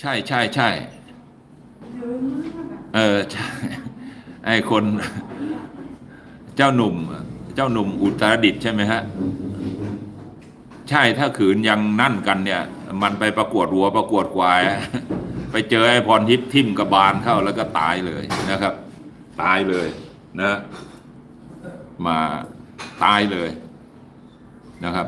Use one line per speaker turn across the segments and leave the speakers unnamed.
ใช่ใช่ใช่เออใช่ไอ้คนเจ้าหนุ่ม เจ้าหนุ่มอุตรดิตถ์ใช่ไหมฮะ ใช่ถ้าขืนยังนั่นกันเนี่ย มันไปประกวดวัวประกวดควาย ไปเจอไอ้พรทิพย์ทิ่มกระบาลเข้าแล้วก็ตายเลยนะครับ ตายเลยนะ มาตายเลยนะครับ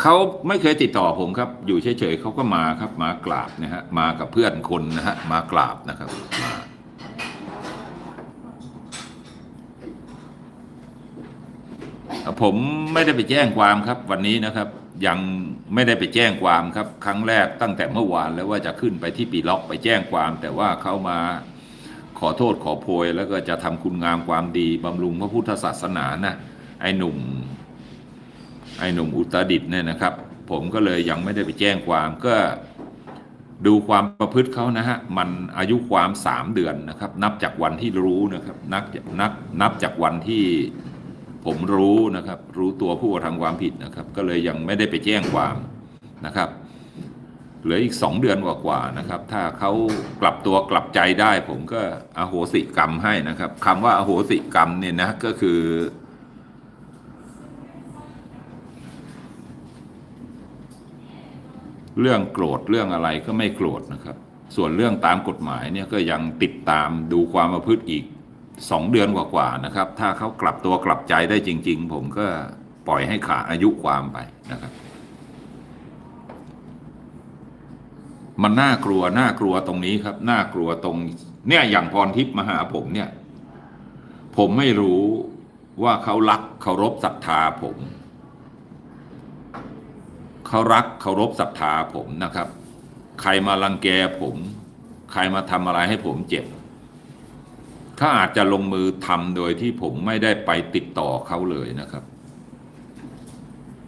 เขาไม่เคยติดต่อผมครับ อยู่เฉยๆเขาก็มาครับ มากราบนะฮะมากับเพื่อนคนนะฮะมากราบนะครับมาผมไม่ได้ไปแจ้งความครับ วันนี้นะครับ ยังไม่ได้ไปแจ้งความครับ ครั้งแรกตั้งแต่เมื่อวานแล้วว่าจะขึ้นไปที่ปีล็อกไปแจ้งความ แต่ว่าเขามาขอโทษขอโพย แล้วก็จะทำคุณงามความดีบำรุงพระพุทธศาสนานะไอ้หนุ่ม ไอ้หนุ่มอุตรดิตเนี่ยนะครับ ผมก็เลยยังไม่ได้ไปแจ้งความก็ดูความประพฤติเขานะฮะ มันอายุความสามเดือนนะครับ นับจากวันที่รู้นะครับ นับนับนับจากวันที่ผมรู้นะครับ รู้ตัวผู้กระทำความผิดนะครับ ก็เลยยังไม่ได้ไปแจ้งความนะครับ เหลืออีกสองเดือนกว่าๆนะครับ ถ้าเขากลับตัวกลับใจได้ ผมก็อโหสิกรรมให้นะครับคำว่าอโหสิกรรมเนี่ยนะก็คือ เรื่องโกรธเรื่องอะไรก็ไม่โกรธนะครับ ส่วนเรื่องตามกฎหมายเนี่ยก็ยังติดตามดูความประพฤติอีกสองเดือนกว่าๆนะครับ ถ้าเขากลับตัวกลับใจได้จริง ๆ ผมก็ปล่อยให้ขาดอายุความไปนะครับ มันน่ากลัวน่ากลัวตรงนี้ครับน่ากลัวตรงเนี่ยอย่างพรทิพย์มาหาผมเนี่ย ผมไม่รู้ว่าเขารักเคารพศรัทธาผม เขารักเคารพศรัทธาผมนะครับ ใครมารังแกผม ใครมาทำอะไรให้ผมเจ็บเขาอาจจะลงมือทำโดยที่ผมไม่ได้ไปติดต่อเขาเลยนะครับ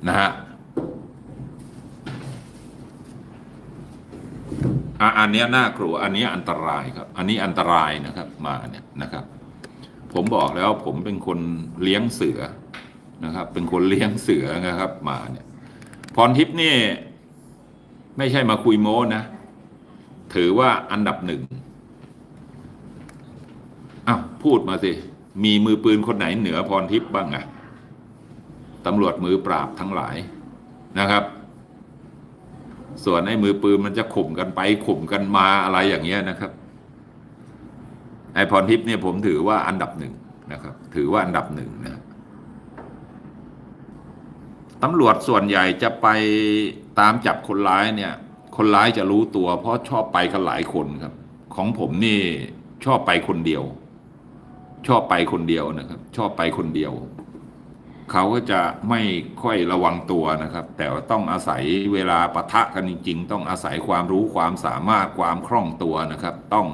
นะฮะอันนี้น่ากลัว อันนี้อันตรายครับ อันนี้อันตรายนะครับมาเนี่ยนะครับ ผมบอกแล้วผมเป็นคนเลี้ยงเสือนะครับ เป็นคนเลี้ยงเสือนะครับมาเนี่ย พรทิพย์นี่ ไม่ใช่มาคุยโม้นะ ถือว่าอันดับหนึ่งอ้าวพูดมาสิ มีมือปืนคนไหนเหนือพรทิพย์บ้างอะตำรวจมือปราบทั้งหลายนะครับ ส่วนไอ้มือปืนมันจะข่มกันไปข่มกันมาอะไรอย่างเงี้ยนะครับ ไอ้พรทิพย์เนี่ยผมถือว่าอันดับหนึ่งนะครับ ถือว่าอันดับหนึ่งนะครับ ตำรวจส่วนใหญ่จะไปตามจับคนร้ายเนี่ย คนร้ายจะรู้ตัว เพราะชอบไปกันหลายคนครับ ของผมนี่ชอบไปคนเดียว ชอบไปคนเดียวนะครับ ชอบไปคนเดียว เขาก็จะไม่ค่อยระวังตัวนะครับ แต่ว่าต้องอาศัยเวลาปะทะกันจริง ๆ ต้องอาศัยความรู้ความสามารถความคล่องตัวนะครับ ต้อง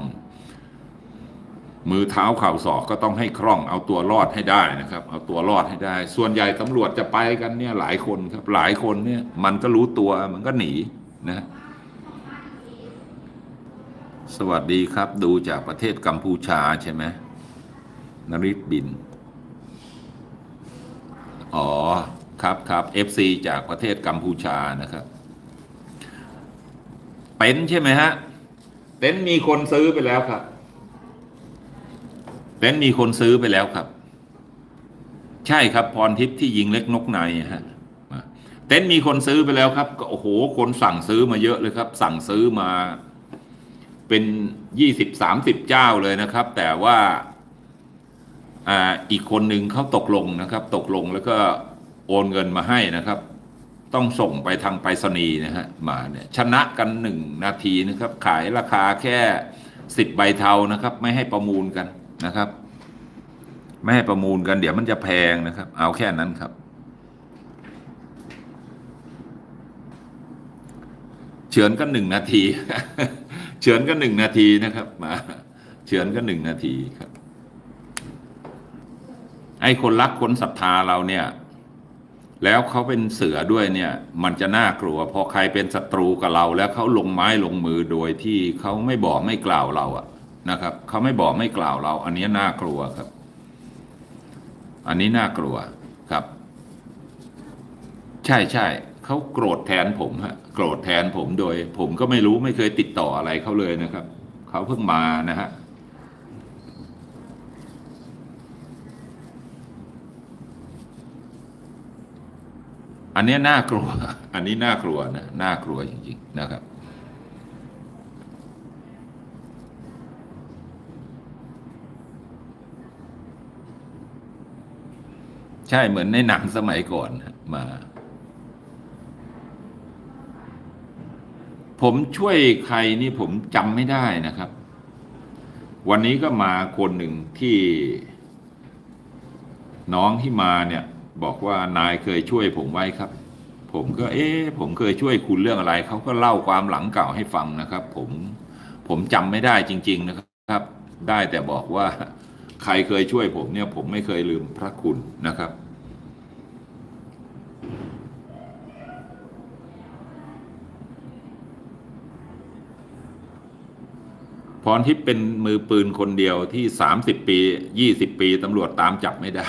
มือเท้าเข่าศอกก็ต้องให้คล่องเอาตัวรอดให้ได้นะครับ เอาตัวรอดให้ได้ ส่วนใหญ่ตำรวจจะไปกันเนี่ยหลายคนครับหลายคนเนี่ยมันก็รู้ตัวมันก็หนีนะ สวัสดีครับ ดูจากประเทศกัมพูชาใช่ไหมนริศบิน อ๋อครับครับ FC จากประเทศกัมพูชานะครับเต็นใช่ไหมฮะเต็นมีคนซื้อไปแล้วครับ เต็นท์มีคนซื้อไปแล้วครับ ใช่ครับพรทิพย์ที่ยิงเล็กนกในฮะเต็นท์มีคนซื้อไปแล้วครับก็โอ้โห คนสั่งซื้อมาเยอะเลยครับ สั่งซื้อมาเป็นยี่สิบสามสิบเจ้าเลยนะครับ แต่ว่าอ่าอีกคนหนึ่งเขาตกลงนะครับ ตกลงแล้วก็โอนเงินมาให้นะครับ ต้องส่งไปทางไปรษณีย์นะฮะมาเนี่ยชนะกันหนึ่งนาทีนะครับ ขายราคาแค่สิบใบเทานะครับ ไม่ให้ประมูลกันนะครับ ไม่ให้ประมูลกันเดี๋ยวมันจะแพงนะครับ เอาแค่นั้นครับ เฉือนกันหนึ่งนาที เฉือนกันหนึ่งนาทีนะครับ มาเฉือนกันหนึ่งนาทีครับ ไอ้คนรักคนศรัทธาเราเนี่ย แล้วเขาเป็นเสือด้วยเนี่ย มันจะน่ากลัวพอใครเป็นศัตรูกับเรา แล้วเขาลงไม้ลงมือโดยที่เขาไม่บอกไม่กล่าวเราอะนะครับเขาไม่บอกไม่กล่าวเรา อันนี้น่ากลัวครับ อันนี้น่ากลัวครับ ใช่ใช่เขาโกรธแทนผมฮะโกรธแทนผมโดย ผมก็ไม่รู้ไม่เคยติดต่ออะไรเขาเลยนะครับเขาเพิ่งมานะฮะอันเนี้ยน่ากลัว อันนี้น่ากลัวนะ น่ากลัวจริง ๆ นะครับ ใช่เหมือนในหนังสมัยก่อนมา ผมช่วยใครนี่ผมจำไม่ได้นะครับ วันนี้ก็มาคนหนึ่งที่ น้องที่มาเนี่ย บอกว่านายเคยช่วยผมไว้ครับ ผมก็เอ๊ะผมเคยช่วยคุณเรื่องอะไรเขาก็เล่าความหลังเก่าให้ฟังนะครับ ผมผมจำไม่ได้จริง ๆนะครับ ได้แต่บอกว่า ใครเคยช่วยผมเนี่ยผมไม่เคยลืมพระคุณนะครับ พรทิพย์เป็นมือปืนคนเดียวที่สามสิบปียี่สิบปีตำรวจตามจับไม่ได้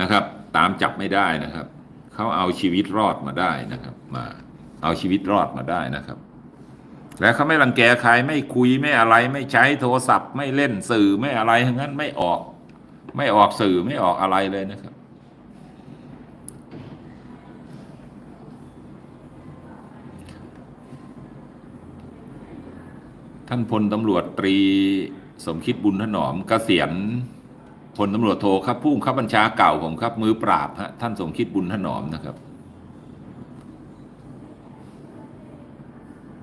นะครับ ตามจับไม่ได้นะครับ เขาเอาชีวิตรอดมาได้นะครับ มาเอาชีวิตรอดมาได้นะครับ และเขาไม่รังแกใครไม่คุยไม่อะไรไม่ใช้โทรศัพท์ ไม่เล่นสื่อไม่อะไรทั้งนั้นไม่ออก ไม่ออกสื่อไม่ออกอะไรเลยนะครับ ท่านพลตำรวจตรีสมคิดบุญถนอมเกษียณพลตำรวจโทครับผู้บังคับบัญชาเก่าผมครับ มือปราบฮะท่านสมคิดบุญถนอมนะครับ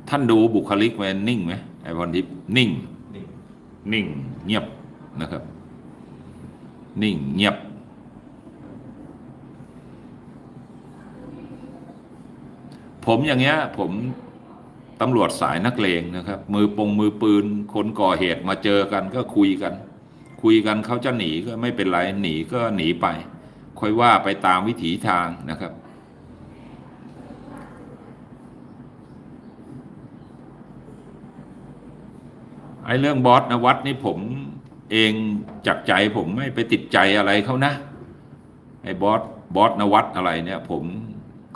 ท่านดูบุคลิกมันนิ่งไหมไอ้พรทิพย์นิ่ง นิ่งเงียบนะครับ นิ่งเงียบ ผมอย่างเงี้ย ผมตำรวจสายนักเลงนะครับ มือปงมือปืน คนก่อเหตุมาเจอกันก็คุยกัน คุยกันเขาจะหนีก็ไม่เป็นไรหนีก็หนีไป ค่อยว่าไปตามวิถีทางนะครับ ไอ้เรื่องบอสนวัดนี่ผมเองจากใจผมไม่ไปติดใจอะไรเขานะ ไอ้บอสบอสนวัดอะไรเนี่ย ผม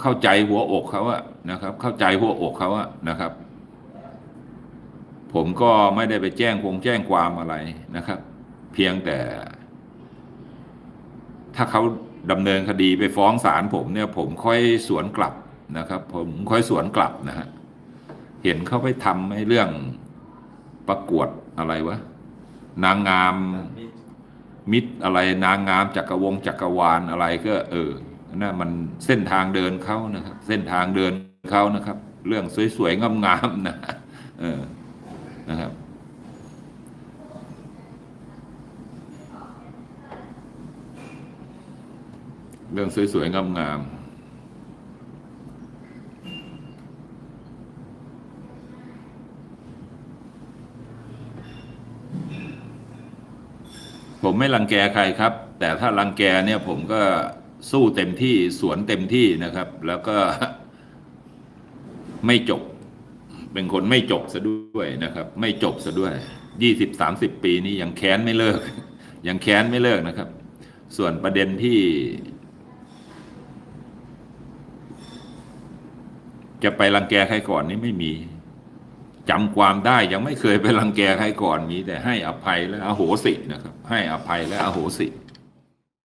เข้าใจหัวอกเขาอะนะครับ เข้าใจหัวอกเขาอะนะครับ ผมก็ไม่ได้ไปแจ้งคงแจ้งความอะไรนะครับ เพียงแต่ ถ้าเขาดำเนินคดีไปฟ้องศาลผมเนี่ย ผมค่อยสวนกลับนะครับ ผมค่อยสวนกลับนะฮะเห็นเขาไปทำให้เรื่อง ประกวดอะไรวะ นางงามมิตรอะไรนางงามจักรวงศ์จักรวาลอะไรก็เออนั่นมันเส้นทางเดินเขานะครับ เส้นทางเดินเขานะครับ เรื่องสวยๆงามๆนะเออนะครับเรื่องสวยๆงามๆ ผมไม่รังแกใครครับ แต่ถ้ารังแกเนี่ยผมก็สู้เต็มที่สวนเต็มที่นะครับ แล้วก็ไม่จบ เป็นคนไม่จบซะด้วยนะครับ ไม่จบซะด้วยยี่สิบสามสิบปีนี้ยังแค้นไม่เลิก ยังแค้นไม่เลิกนะครับ ส่วนประเด็นที่ จะไปรังแกใครก่อนนี่ไม่มี จำความได้ยังไม่เคยไปรังแกใครก่อนมีแต่ให้อภัยและอโหสินะครับ ให้อภัยและอโหสิ